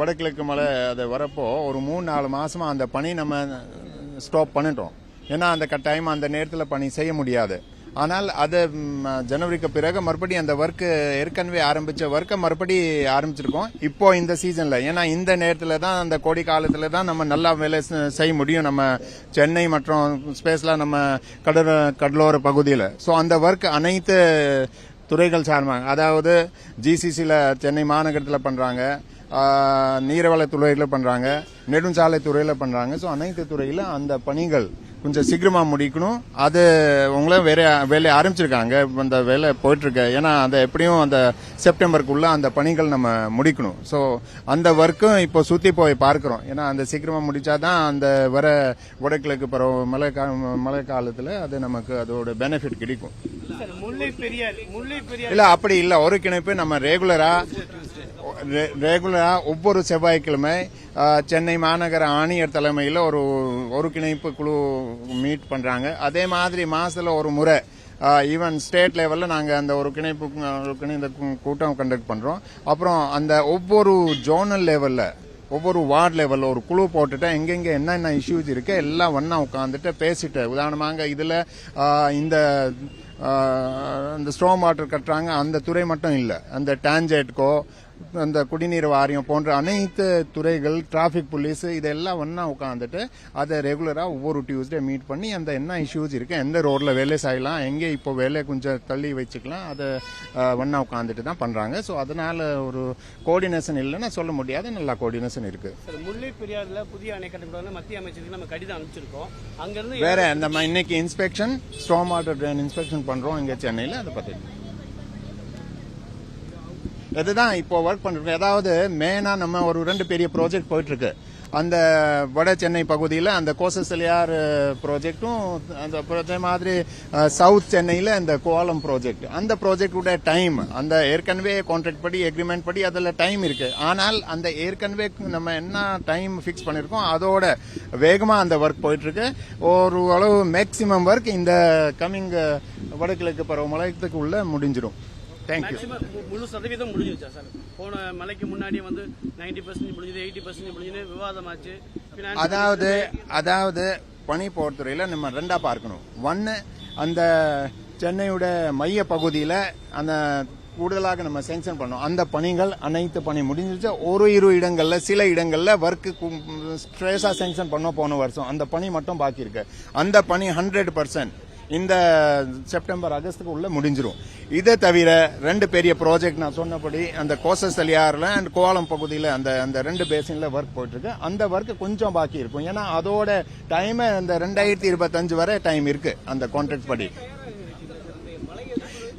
வடகிழக்கு மழை அது வரப்போ ஒரு மூணு நாலு மாசமா அந்த பணி நம்ம ஸ்டாப் பண்ணிட்டோம். ஏன்னா அந்த கட்டாயம் அந்த நேரத்தில் பணி செய்ய முடியாது. ஆனால் அது ஜனவரிக்கு பிறகு மறுபடியும் அந்த ஒர்க்கு ஏற்கனவே ஆரம்பித்த ஒர்க்கை மறுபடி ஆரம்பிச்சிருக்கோம். இப்போ இந்த சீசனில் ஏன்னா இந்த நேரத்தில் தான் அந்த கோடை காலத்தில் தான் நம்ம நல்லா வேலை செய்ய முடியும். நம்ம சென்னை மற்றும் ஸ்பேஸ்லாம் நம்ம கடல் கடலோர பகுதியில். ஸோ அந்த ஒர்க் அனைத்து துறைகள் சார்பாங்க. அதாவது ஜிசிசியில் சென்னை மாநகரத்தில் பண்ணுறாங்க நீர்வளத்துறையில் பண்ணுறாங்க நெடுஞ்சாலை துறையில் பண்ணுறாங்க ஸோ அனைத்து துறையில் அந்த பணிகள் கொஞ்சம் சீக்கிரமாக முடிக்கணும். அது உங்களும் வேற வேலையை ஆரம்பிச்சிருக்காங்க. அந்த வேலை போயிட்டுருக்கு. ஏன்னா அந்த எப்படியும் அந்த செப்டம்பருக்குள்ள அந்த பணிகள் நம்ம முடிக்கணும். ஸோ அந்த ஒர்க்கும் இப்போ சுற்றி போய் பார்க்குறோம். ஏன்னா அந்த சீக்கிரமாக முடிச்சாதான் அந்த வர வடகிழக்கு பருவ மழை கா மழை காலத்தில் அது நமக்கு அதோட பெனிஃபிட் கிடைக்கும். இல்ல அப்படி இல்ல. ஒரு கிணைப்பு நம்ம ரெகுலரா ரெகுலராக ஒவ்வொரு செவ்வாய்க்கிழமை சென்னை மாநகர ஆணையர் தலைமையில் ஒரு ஒரு கிணைப்பு குழு மீட் பண்ணுறாங்க அதே மாதிரி மாதத்தில் ஒரு முறை ஈவன் ஸ்டேட் லெவலில் நாங்கள் அந்த ஒரு கிணைப்பு இந்த கூட்டம் கண்டக்ட் பண்ணுறோம் அப்புறம் அந்த ஒவ்வொரு ஜோனல் லெவலில் ஒவ்வொரு வார்டு லெவலில் ஒரு குழு போட்டுட்டு எங்கெங்கே என்னென்ன இஷ்யூஸ் இருக்கு எல்லாம் ஒன்றா உட்காந்துட்டு பேசிட்டு உதாரணமாக இதில் இந்த இந்த ஸ்ட்ரோம் வாட்டர் கட்டுறாங்க அந்த துறை மட்டும் இல்லை. அந்த டான்ஜெட்கோ அந்த குடிநீர் வாரியம் போன்ற அனைத்து துறைகள் டிராஃபிக் போலீஸ் இதெல்லாம் ஒன்றா உட்காந்துட்டு அதை ரெகுலராக ஒவ்வொரு டியூஸ்டே மீட் பண்ணி அந்த என்ன இஷ்யூஸ் இருக்கு எந்த ரோட்ல வேலை செய்யலாம் எங்கே இப்போ வேலை கொஞ்சம் தள்ளி வச்சுக்கலாம் அதை ஒன்றா உட்காந்துட்டு தான் பண்றாங்க. ஸோ அதனால ஒரு கோஆர்டினேஷன் இல்லைன்னு சொல்ல முடியாது நல்லா கோஆர்டினேஷன் இருக்கு. சார் முல்லை பெரியாறுல புதிய அணை கட்டக்கூடாதுன்னு மத்திய அமைச்சருக்கு நம்ம கடிதம் அனுப்பிச்சிருக்கோம். அங்கிருந்து வேற நம்ம இன்னைக்கு inspection storm water drain inspection பண்றோம் இங்க சென்னையில் அதை பத்தி. இதுதான் இப்போ ஒர்க் பண்ணிருக்கோம் ஏதாவது மெயினாக நம்ம ஒரு ரெண்டு பெரிய ப்ராஜெக்ட் போயிட்டுருக்கு. அந்த வட சென்னை பகுதியில் அந்த கோசசலியார் ப்ராஜெக்டும் அந்த அதே மாதிரி சவுத் சென்னையில் அந்த கோலம் ப்ராஜெக்ட் அந்த ப்ராஜெக்டோட டைம் அந்த ஏற்கனவே கான்ட்ராக்ட் படி எக்ரிமெண்ட் படி அதில் டைம் இருக்குது ஆனால் அந்த ஏற்கனவே நம்ம என்ன டைம் ஃபிக்ஸ் பண்ணியிருக்கோம் அதோட வேகமாக அந்த ஒர்க் போயிட்டுருக்கு. ஒரு அளவு மேக்சிமம் ஒர்க் இந்த கம்மிங் வடகிழக்கு பருவமழைத்துக்கு உள்ள முடிஞ்சிடும் தேங்க்யூ முழு சதவீதம் முடிஞ்சிருச்சா சார்? போன மலைக்கு முன்னாடி வந்து நைன்டி பர்சன்ட் முடிஞ்சது எயிட்டி பர்சன்ட் முடிஞ்சது விவாதமாச்சு. அதாவது அதாவது பனி பொறுத்துறையில நம்ம ரெண்டா பார்க்கணும். ஒன்னு அந்த சென்னையோட மைய பகுதியில அந்த கூடுதலாக நம்ம சேங்ஷன் பண்ணோம். அந்த பணிகள் அனைத்து பணி முடிஞ்சிருச்சு. ஒரு இரு இடங்கள்ல சில இடங்கள்ல ஒர்க்கு ஸ்ட்ரெஸா சேங்ஷன் பண்ணோம் போன வருஷம். அந்த பணி மட்டும் பாக்கி இருக்கு அந்த பணி ஹண்ட்ரட் பர்சன்ட் இந்த செப்டம்பர் ஆகஸ்டுக்கு உள்ள முடிஞ்சிடும் இதை தவிர ரெண்டு பெரிய ப்ராஜெக்ட் நான் சொன்னபடி அந்த கோசஸ் அண்ட் கோலம் பகுதியில் அந்த அந்த ரெண்டு பேசினில் ஒர்க் போயிட்டுருக்கு. அந்த ஒர்க்கு கொஞ்சம் பாக்கி இருக்கும். ஏன்னா அதோட டைம் அந்த ரெண்டாயிரத்தி இருபத்தஞ்சு வரை டைம் இருக்கு அந்த கான்ட்ராக்ட் படி.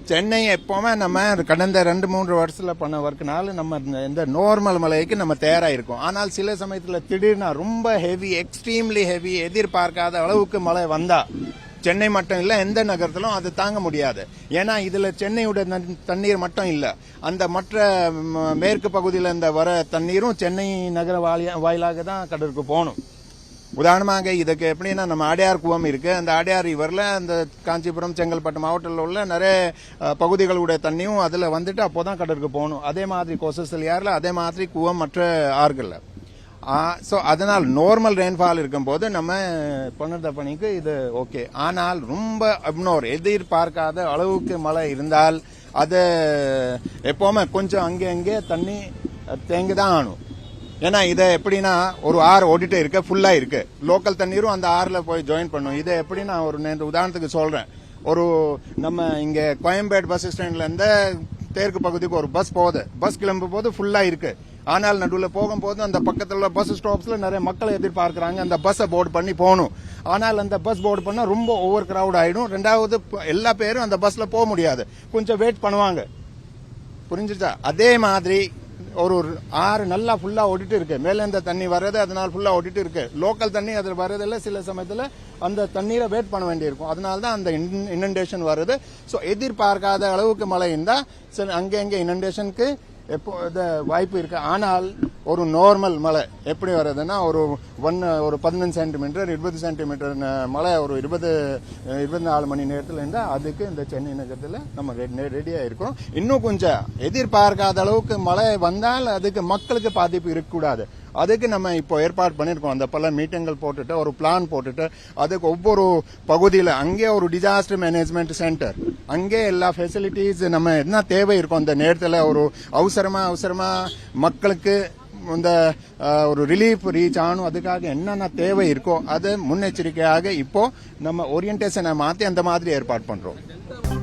சென்னை எப்போவுமே நம்ம கடந்த ரெண்டு மூன்று வருஷத்தில் பண்ண ஒர்க்குனாலும் நம்ம இந்த- இந்த நார்மல் மலைக்கு நம்ம தயாராக இருக்கோம் ஆனால் சில சமயத்தில் திடீர்னு ரொம்ப ஹெவி எக்ஸ்ட்ரீம்லி ஹெவி எதிர்பார்க்காத அளவுக்கு மழை வந்தால் சென்னை மட்டும் இல்லை எந்த நகரத்திலும் அது தாங்க முடியாது. ஏன்னா இதில் சென்னையோட தண்ணீர் மட்டும் இல்லை. அந்த மற்ற மேற்கு பகுதியில் இந்த வர தண்ணீரும் சென்னை நகர வாயிலாக தான் கடலுக்கு போகணும். உதாரணமாக இதுக்கு எப்படின்னா நம்ம அடையார் குவம் இருக்குது அந்த அடையார் ரிவரில் அந்த காஞ்சிபுரம் செங்கல்பட்டு மாவட்டத்தில் உள்ள நிறைய பகுதிகளுடைய தண்ணியும் அதில் வந்துட்டு அப்போதான் கடலுக்கு போகணும். அதே மாதிரி கோசஸ்லியார்ல அதே மாதிரி குவம் மற்ற ஆறுகளில். ஸோ அதனால் நார்மல் ரெயின்ஃபால் இருக்கும்போது நம்ம பண்ணுற பணிக்கு இது ஓகே ஆனால் ரொம்ப அப்னோர் எதிர்பார்க்காத அளவுக்கு மழை இருந்தால் அது எப்போவுமே கொஞ்சம் அங்கே அங்கே தண்ணி தேங்கி தான் ஆகணும் ஏன்னா இதை எப்படின்னா ஒரு ஆறு ஓடிட்டே இருக்கு ஃபுல்லாக இருக்கு. லோக்கல் தண்ணீரும் அந்த ஆறில் போய் ஜாயின் பண்ணும். இதை எப்படி நான் ஒரு நேற்று உதாரணத்துக்கு சொல்கிறேன் ஒரு நம்ம இங்கே கோயம்பேடு பஸ் ஸ்டாண்ட்லேருந்து தேற்கு பகுதிக்கு ஒரு பஸ் போகுது. பஸ் கிளம்பும் போது ஃபுல்லாக இருக்குது ஆனால் நடுவில் போகும்போது அந்த பக்கத்தில் உள்ள பஸ் ஸ்டாப்ஸில் நிறைய மக்களை எதிர்பார்க்குறாங்க. அந்த பஸ்ஸை போர்டு பண்ணி போகணும். ஆனால் அந்த பஸ் போர்டு பண்ணால் ரொம்ப ஓவர் கிரவுட் ஆகிடும் ரெண்டாவது எல்லா பேரும் அந்த பஸ்ஸில் போக முடியாது. கொஞ்சம் வெயிட் பண்ணுவாங்க. புரிஞ்சுச்சா அதே மாதிரி ஒரு ஒரு ஆறு நல்லா ஃபுல்லாக ஓடிட்டு இருக்கு. மேலேந்த தண்ணி வர்றது அதனால் ஃபுல்லாக ஓடிட்டு இருக்கு. லோக்கல் தண்ணி அதில் வர்றதில்ல. சில சமயத்தில் அந்த தண்ணீரை வெயிட் பண்ண வேண்டியிருக்கும். அதனால தான் அந்த இனண்டேஷன் வருது. ஸோ எதிர்பார்க்காத அளவுக்கு மழை இருந்தால் சில அங்கே அங்கே இனண்டேஷனுக்கு எப்போ இந்த வாய்ப்பு இருக்கு. ஆனால் ஒரு நார்மல் மழை எப்படி வர்றதுன்னா ஒரு ஒன் ஒரு பதினஞ்சு சென்டிமீட்டர் இருபது சென்டிமீட்டர் மழை ஒரு இருபது இருபத்தி நாலு மணி நேரத்தில் இருந்தால் அதுக்கு இந்த சென்னை நகரத்தில் நம்ம ரெடியாக இருக்கிறோம். இன்னும் கொஞ்சம் எதிர்பார்க்காத அளவுக்கு மழை வந்தால் அதுக்கு மக்களுக்கு பாதிப்பு இருக்கக்கூடாது. அதுக்கு நம்ம இப்போ ஏற்பாடு பண்ணியிருக்கோம். அந்த பல மீட்டிங்கள் போட்டுட்டு ஒரு பிளான் போட்டுட்டு அதுக்கு ஒவ்வொரு பகுதியில் அங்கே ஒரு டிசாஸ்டர் மேனேஜ்மெண்ட் சென்டர் அங்கே எல்லா ஃபெசிலிட்டிஸ் நம்ம என்ன தேவை இருக்கும் அந்த நேரத்தில் ஒரு அவசரமாக அவசரமாக மக்களுக்கு இந்த ஒரு ரிலீஃப் ரீச் ஆகணும். அதுக்காக என்னென்ன தேவை இருக்கோ அதை முன்னெச்சரிக்கையாக இப்போ நம்ம ஓரியன்டேஷனை மாற்றி அந்த மாதிரி ஏற்பாடு பண்ணுறோம்